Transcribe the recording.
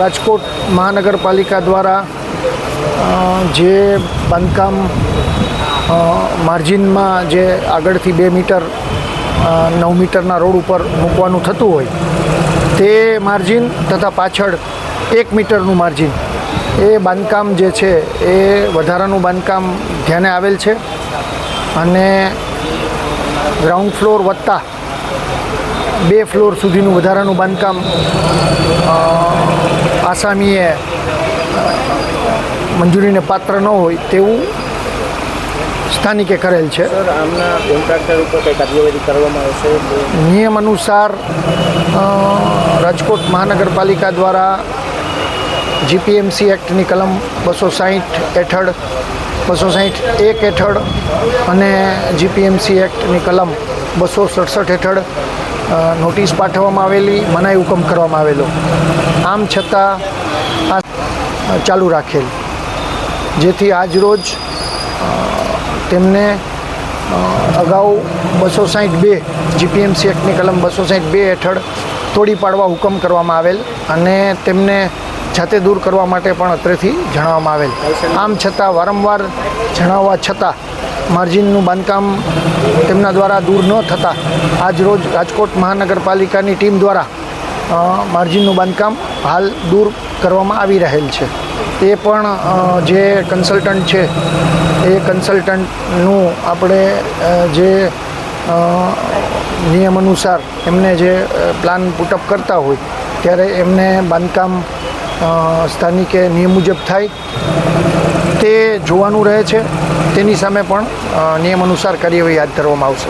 રાજકોટ મહાનગરપાલિકા દ્વારા જે બાંધકામ માર્જિનમાં જે આગળથી બે મીટર નવ મીટરના રોડ ઉપર મૂકવાનું થતું હોય, તે માર્જિન તથા પાછળ એક મીટરનું માર્જિન. એ બાંધકામ જે છે, એ વધારાનું બાંધકામ ધ્યાને આવેલ છે અને ગ્રાઉન્ડ ફ્લોર વત્તા બે ફ્લોર સુધીનું વધારાનું બાંધકામ આસામીએ મંજૂરીને પાત્ર ન હોય તેવું સ્થાનિકે કરેલ છે. નિયમ અનુસાર રાજકોટ મહાનગરપાલિકા દ્વારા જીપીએમસી એક્ટની કલમ બસો સાહીઠ હેઠળ બસો સાહીઠ એક હેઠળ અને જીપીએમસી એક્ટની કલમ બસો સડસઠ હેઠળ નોટિસ પાઠવવામાં આવેલી, મનાઈ હુકમ કરવામાં આવેલો. આમ છતાં આ ચાલુ રાખેલ. જેથી આજરોજ તેમને અગાઉ બસો સાહીઠ બે, જીપીએમસી એક્ટની કલમ બસો સાહીઠ બે હેઠળ તોડી પાડવા હુકમ કરવામાં આવેલ અને તેમને જાતે દૂર કરવા માટે પણ અત્રેથી જણાવવામાં આવેલ. આમ છતાં વારંવાર જણાવવા છતાં માર્જિનનું બાંધકામ તેમના દ્વારા દૂર ન થતાં આજરોજ રાજકોટ મહાનગરપાલિકાની ટીમ દ્વારા માર્જિનનું બાંધકામ હાલ દૂર કરવામાં આવી રહેલ છે. એ પણ જે કન્સલ્ટન્ટ છે, એ કન્સલ્ટન્ટનું આપણે જે નિયમ અનુસાર એમને જે પ્લાન પુટઅપ કરતા હોય, ત્યારે એમને બાંધકામ સ્થાનિકે નિયમ મુજબ થાય. તે જોવાનું રહે છે. તેની સામે પણ નિયમ અનુસાર કાર્યવાહી હાથ ધરવામાં આવશે.